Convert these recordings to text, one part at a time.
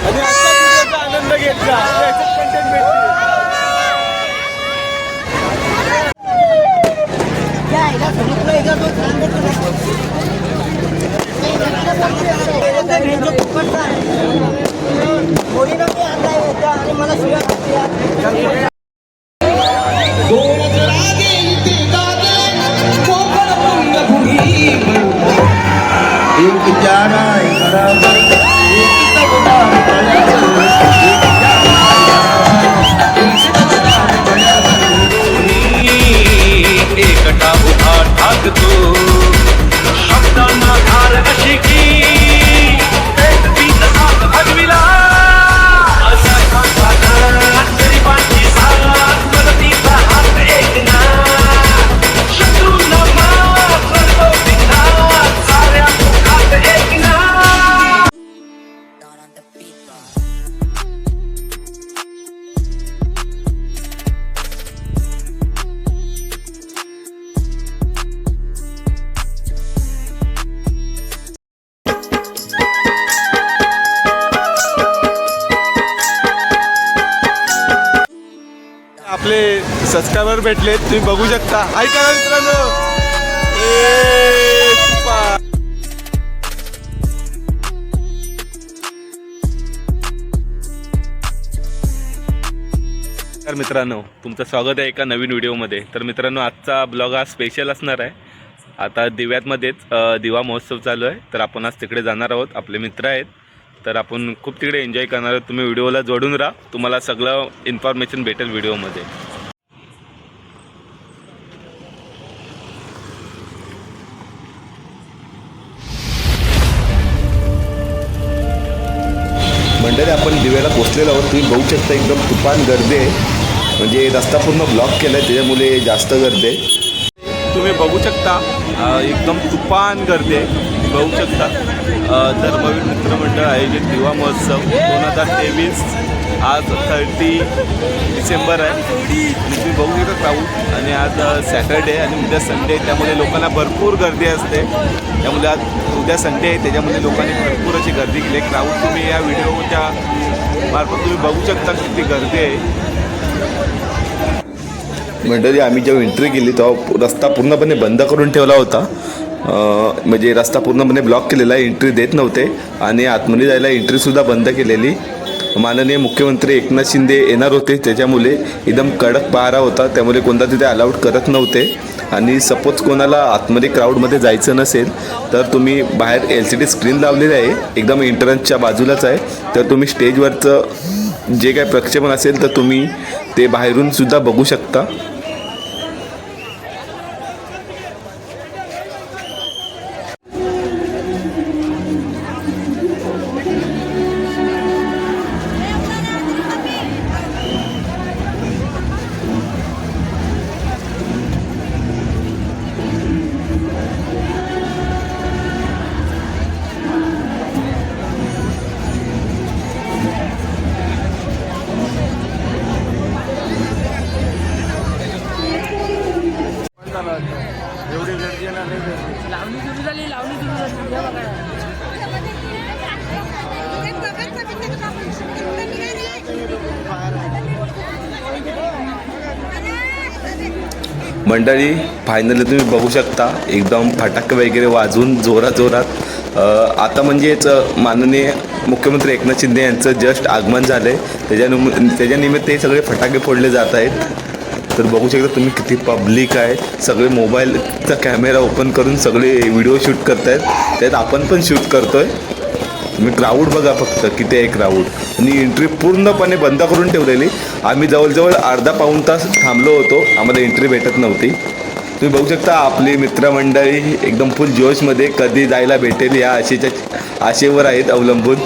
आणि आजचा व्हिडिओचा आनंद घेतला. याच्यात कंटेंट भेटते मला शिवाय एक सबस्क्रायबर भेटले तुम्ही बघू शकता. ऐका ना मित्रांनो. तर मित्रांनो तुमचं स्वागत आहे एका नवीन व्हिडिओमध्ये. तर मित्रांनो आजचा ब्लॉग हा स्पेशल असणार आहे. आता दिव्यातमध्येच दिवा महोत्सव चालू आहे. तर आपण आज तिकडे जाणार आहोत. आपले मित्र आहेत. तर आपण खूप तिकडे एन्जॉय करणार आहोत. तुम्ही व्हिडिओला जोडून राहा. तुम्हाला सगळं इन्फॉर्मेशन भेटेल व्हिडिओमध्ये. तुफान गर्दी आहे. म्हणजे रस्ता पूर्ण ब्लॉक केला आहे त्याच्यामुळे जास्त गर्दी आहे. तुम्ही बघू शकता एकदम तुफान गर्दी आहे. बघू शकता. धर्मवीर मित्रमंडळ आयोजित दिवा महोत्सव दोन हजार तेवीस आज थर्टी डिसेंबर आहे. तुम्ही बघू शकता क्राऊड आज सॅटरडे आणि उद्या संडे आहे त्यामुळे लोकांना भरपूर गर्दी असते. त्यामुळे आज उद्या संडे आहे त्याच्यामुळे लोकांनी भरपूर अशी गर्दी केली आहे. क्राऊड तुम्ही या व्हिडिओच्या मार्फत तुम्ही बघू शकता किती गर्दी आहे. मंडळी आम्ही जेव्हा एंट्री केली तेव्हा रस्ता पूर्णपणे बंद करून ठेवला होता. म्हणजे रस्ता पूर्णपणे ब्लॉक केलेला एंट्री देत नव्हते. आणि आतमध्ये जायला एंट्रीसुद्धा बंद केलेली. माननीय मुख्यमंत्री एकनाथ शिंदे येणार होते. त्याच्यामुळे एकदम कडक पहारा होता. त्यामुळे कोणता तिथे अलाउड करत नव्हते. आणि सपोज कोणाला आतमध्ये क्राऊडमध्ये जायचं नसेल तर तुम्ही बाहेर एल सी डी स्क्रीन लावलेली आहे. एकदम एंट्रन्सच्या बाजूलाच आहे. तर तुम्ही स्टेजवरचं जे काय प्रक्षेपण असेल तर तुम्ही ते बाहेरून सुद्धा बघू शकता. मंडळी फायनली तुम्ही बघू शकता एकदम फटाके वगैरे वाजून जोरात जोरात आता म्हणजेच माननीय मुख्यमंत्री एकनाथ शिंदे यांचं जस्ट आगमन झालं आहे त्याच्यानुम त्याच्यानिमित्त हे सगळे फटाके फोडले जात आहेत. तर बघू शकता तुम्ही किती पब्लिक आहे. सगळे मोबाईलचा कॅमेरा ओपन करून सगळे व्हिडिओ शूट करत आहेत त्यात आपण पण शूट करतो आहे तुम्ही क्राऊड बघा फक्त किती आहे क्राऊड आणि एंट्री पूर्णपणे बंद करून ठेवलेली. आम्ही जवळजवळ अर्धा पाऊण तास थांबलो होतो. आम्हाला एंट्री भेटत नव्हती. तुम्ही बघू शकता आपली मित्रमंडळी एकदम फुल जोशमध्ये कधी जायला भेटेल या आशेच्या आशेवर आहेत अवलंबून.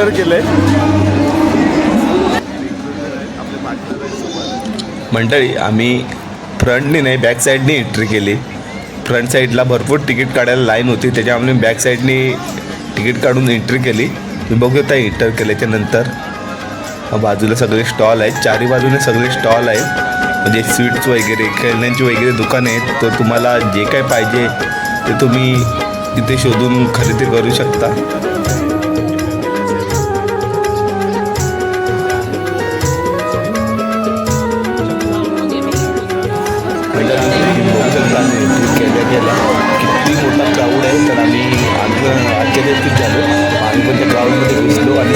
एंटर केलं आहे मंडळी आम्ही फ्रंटनी नाही बॅक साईडनी एंट्री केली फ्रंट साईडला भरपूर तिकीट काढायला लाईन होती त्याच्यामुळे बॅक साईडनी तिकीट काढून एंट्री केली. मी बघू आता एंटर केल्याच्यानंतर. बाजूला सगळे स्टॉल आहेत चारी बाजूने सगळे स्टॉल आहेत. म्हणजे स्वीट्स वगैरे खेळण्यांची वगैरे दुकान आहेत. तर तुम्हाला जे काय पाहिजे ते तुम्ही तिथे शोधून खरेदी करू शकता.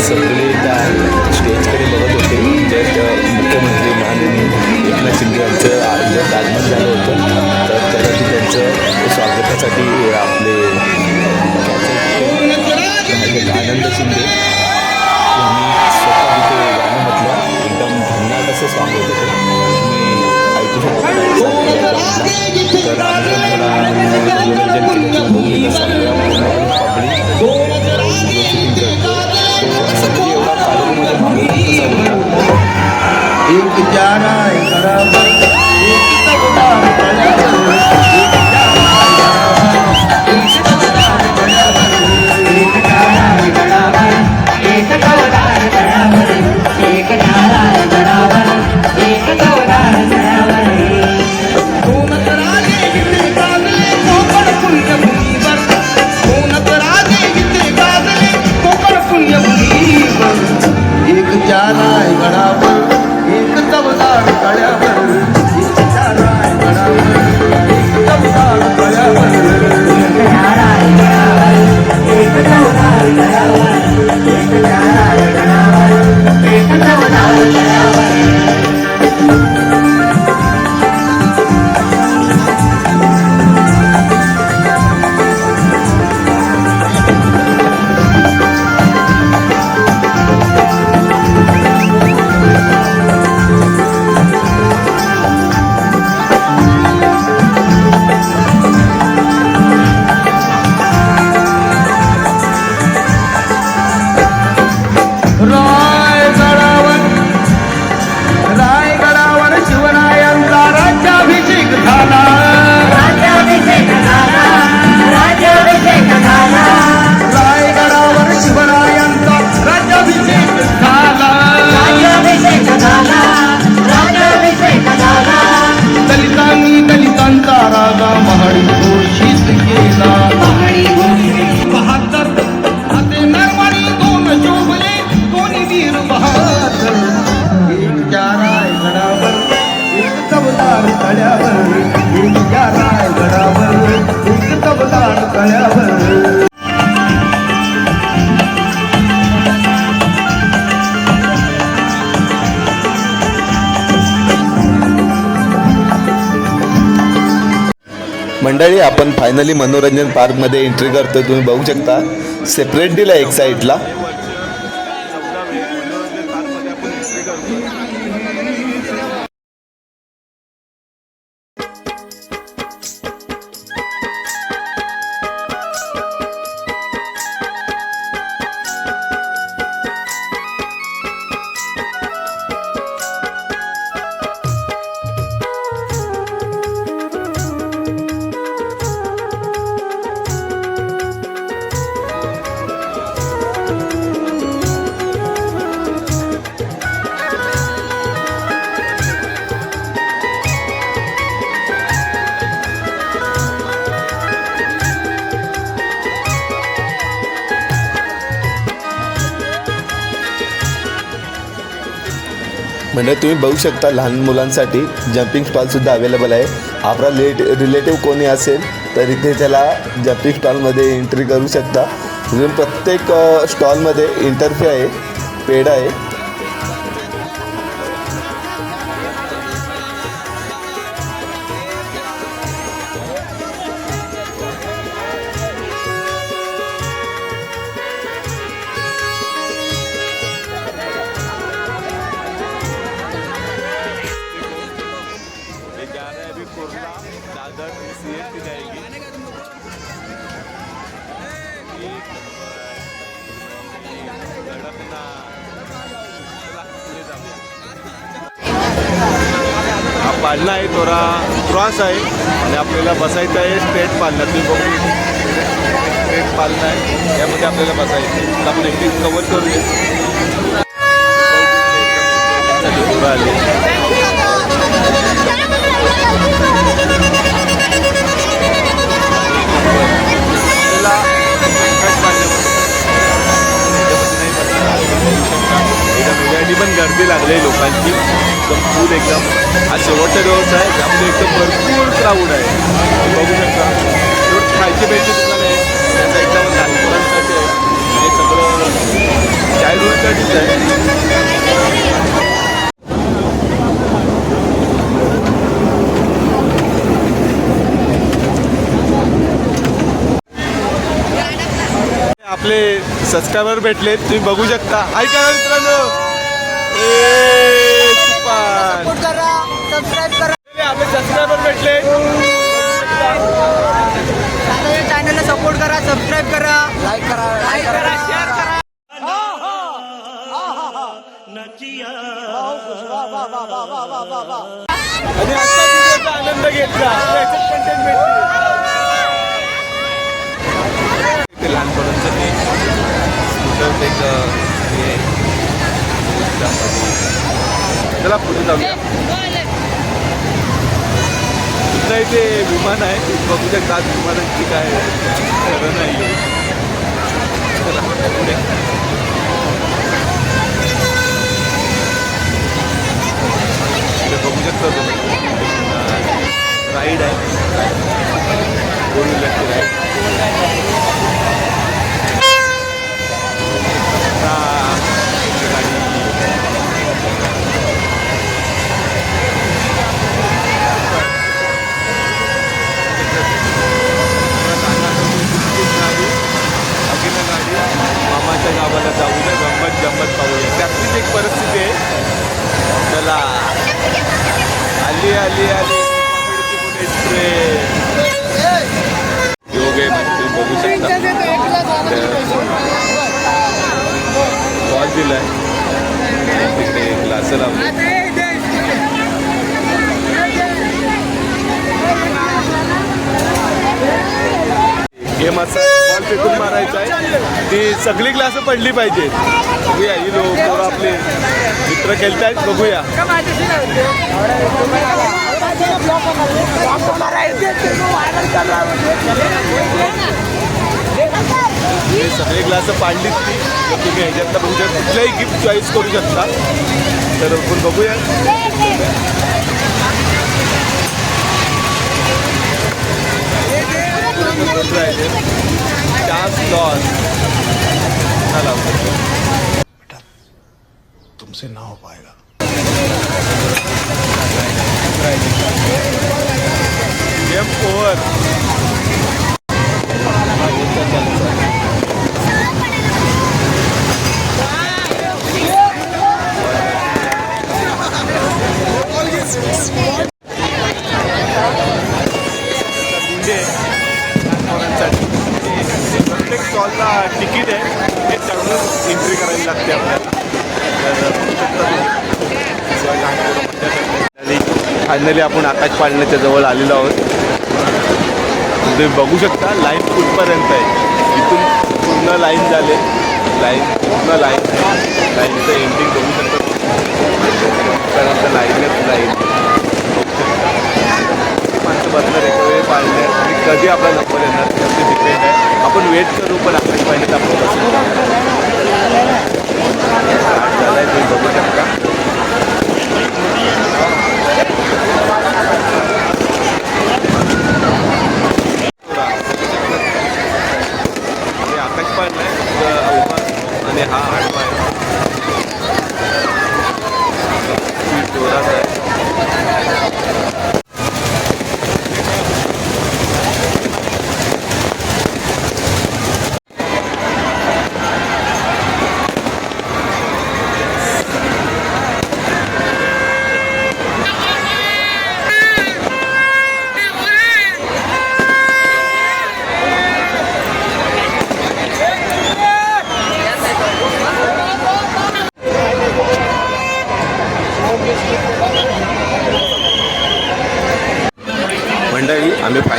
Sevgili एक प्यारा एक मंडळी आपण फायनली मनोरंजन पार्कमध्ये एंट्री करतो तुम्ही बघू शकता. सेपरेट दिला एक साईडला हे तुम्ही बघू शकता लहान मुलांसाठी जम्पिंग स्टॉलसुद्धा अवेलेबल आहे. आपला लेट रिलेटिव्ह कोणी असेल तर इथे त्याला जम्पिंग स्टॉलमध्ये एंट्री करू शकता. प्रत्येक स्टॉलमध्ये इंटरफे आहे पेड आहे. पाळणा आहे थोडा क्रॉस आहे. आणि आपल्याला बसायचं आहे स्ट्रेट पाळणा तुम्ही बघू स्ट्रेट पाळणा आहे. यामध्ये आपल्याला बसायचं आहे. आपण एक कवर करूया. डोंगर आले ठिकाणी पण गर्दी लागली लोकांची. एकदम फूल एकदम. हा शेवटचा दिवस आहे. त्यामध्ये एकदम भरपूर क्राऊड आहे. बघू शकता. एवढं खायचे प्यायचे दुकान आहे. त्याचा एकदम लहान मुलांसाठी आहे. हे सगळं चायल्डहुडसाठीच आहे. आपले सबस्क्रायबर भेटलेत. तुम्ही बघू शकता. ऐका मित्रांनो. ए, तुफान. करा सबस्क्राईब करा. आपले सबस्क्रायबर भेटले. चॅनलला सपोर्ट करा सबस्क्राईब करा. लाईक करा लाईक करा. शेअर करा. आणि आजचा व्हिडिओचा आनंद घेतला. याच्यात content भेटते. इथे लहान मुलांचं ते scooter ते आहे. चला पुढे जाऊया. इथं इथे विमान आहे. बघू शकता आज विमानांची काय खरं नाही आहे. चला पुढे. इथे बघू शकता तुम्ही राईड आहे फोर व्हीलरची राईड गाडी मामाच्या गावाला जाऊया गंमत गंमत पाहूया त्यातलीच एक परिस्थिती आहे चला आली आली आली ट्रेन योग आहे म्हणजे बघू शकता. बॉल दिलाय तिकडे ग्लास लावले गेम असा बॉल फेकून मारायचा आहे. ती सगळी ग्लास पडली पाहिजे बघूया ही लोक आपले मित्र खेळतायत बघूया. हे सगळे ग्लास पाडलीत ती तुम्ही ह्याच्यातलं तुमच्या म्हणजे कुठल्याही गिफ्ट चॉईस करू शकता. तर आपण बघूया. राहिले तुमसे ना हो पाएगा गेम ओव्हर प्रत्येक स्टॉलला तिकीट आहे. ते चढून एंट्री करायला लागते आपल्याला तर बघू शकता तुम्ही. शिवाय लहान पोरं मजा करतात. आणि फायनली आपण आकाश पाळण्याच्या जवळ आलेलो आहोत. तुम्ही बघू शकता लाईन कुठपर्यंत आहे. इथून पूर्ण लाईन झाले. लाईन पूर्ण लाईन लाईनचं एंडिंग बघू शकता त्यानंतर लाईनच लाईन माणसं बसणार एका वेळी आणि कधी आपला नंबर येणार कधी डिपेंड आहे. आपण वेट करू पण आकाश पाळण्यात आपण बसू. झालं आहे तुम्ही बघू शकता हे आकाश पाळणं आहे अवकाश आणि हा आडवा आहे स्पीड जोरात आहे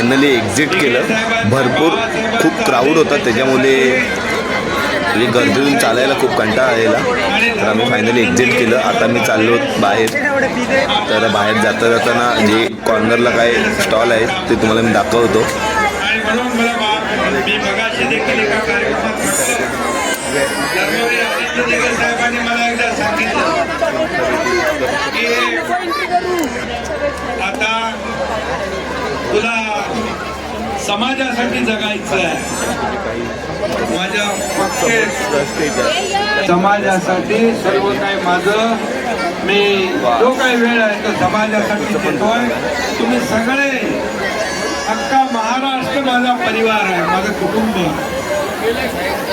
फायनली एक्झिट केलं. भरपूर खूप क्राऊड होता. त्याच्यामुळे म्हणजे गर्दीतून चालायला खूप कंटाळा आलेला. तर आम्ही फायनली एक्झिट केलं. आता मी चाललो बाहेर. तर बाहेर जाता जाताना जे कॉर्नरला काय स्टॉल आहेत ते तुम्हाला मी दाखवतो. मला मगाशी देखील एका कार्यक्रमात म्हटलं, धर्मवीर आदित्य दिगर साहेबांनी मला एकदा सांगितलं की आता तुला समाजासाठी जगायचं आहे. माझ्या समाजासाठी सर्व काही माझं. मी जो काही वेळ आहे तो समाजासाठी देतोय. तुम्ही सगळे अख्खा महाराष्ट्र माझा परिवार आहे माझं कुटुंब.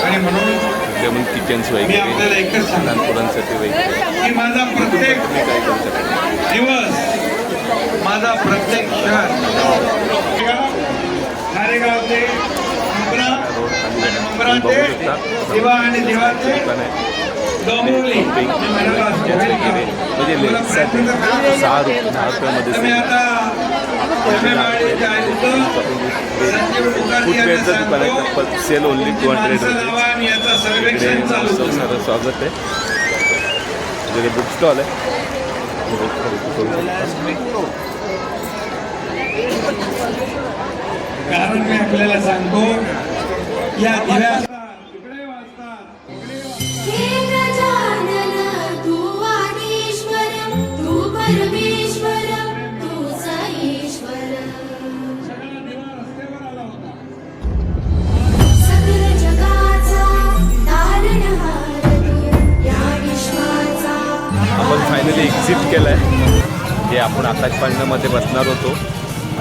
आणि म्हणून मी आपल्याला एकच सांगतो. की माझा प्रत्येक दिवस माझा प्रत्येक क्षण. नारेगावचे मुंब्रा आणि दिवा आणि दिवाचे डोंबिवली. म्हणजे आता सेल ओनली टू हंड्रेड स्वागत आहे. बुक स्टॉल आहे. कारण मी आपल्याला सांगतो या दिव्याचा इकडे वाजतात हे गजानन तू आदिश्वर तू परमेश्वर तू स ईश्वर सगळा दिवा रस्त्यावर आला होता. सकल जगाचा तारणहार तू या विश्वाचा आपण फायनली एक्झिट केलं आहे हे आपण आकाश पाळण्यामध्ये बसणार होतो.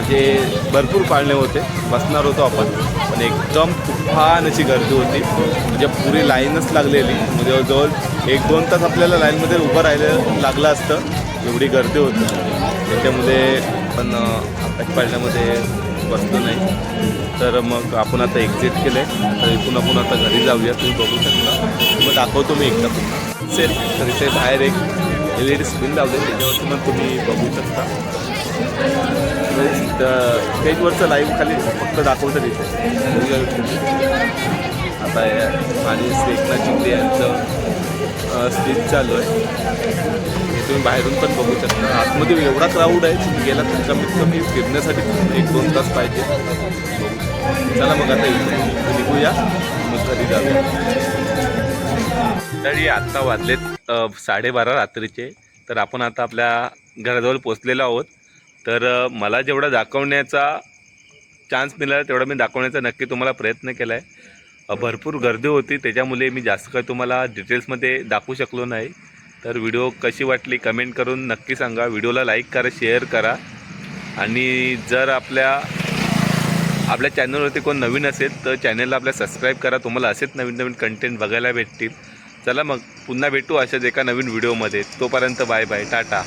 म्हणजे भरपूर पाळणे होते. बसणार होतो आपण. पण एकदम तुफान अशी गर्दी होती. म्हणजे पुरी लाईनच लागलेली. म्हणजे जवळजवळ एक दोन तास आपल्याला लाईनमध्ये उभं राहिलं लागलं असतं. एवढी गर्दी होती. त्याच्यामध्ये पण पाळण्यामध्ये बसलो नाही. तर मग आपण आता एक्झिट केलं आहे तर इथून आपण आता घरी जाऊया. तुम्ही बघू शकता. मग दाखवतो मी एकदा पुन्हा सेल तर इथे बाहेर एक एल ई डी स्क्रीन लावले त्याच्यावरती पण तुम्ही बघू शकता. तर स्टेजवरचं लाईव्ह खाली फक्त दाखवतं तिथे आता या- आणि श्री एकनाथ यांचं स्पीच चालू आहे. हे तुम्ही बाहेरून पण बघू शकता. आतमध्ये एवढा क्राऊड आहे तुम्ही गेला तर कमीत कमी फिरण्यासाठी एक दोन तास पाहिजे. चला मग आता इथून निघूया. मग घरी जाऊया. तरी आत्ता वाजलेत साडेबारा रात्रीचे. तर आपण आता आपल्या घराजवळ पोचलेलो आहोत. तर मला जेवढा दाखवण्याचा चान्स मिळाला तेवढा मी दाखवण्याचा नक्की तुम्हाला प्रयत्न केला आहे भरपूर गर्दी होती त्याच्यामुळे मी जास्त काही तुम्हाला डिटेल्समध्ये दाखवू शकलो नाही. तर व्हिडिओ कशी वाटली कमेंट करून नक्की सांगा. व्हिडिओला लाईक करा शेअर करा. आणि जर आपल्या आपल्या चॅनलवरती कोण नवीन असेल तर चॅनलला आपल्या सबस्क्राईब करा. तुम्हाला असेच नवीन नवीन कंटेंट बघायला भेटतील. चला मग पुन्हा भेटू अशाच एका नवीन व्हिडिओमध्ये तोपर्यंत बाय बाय टाटा.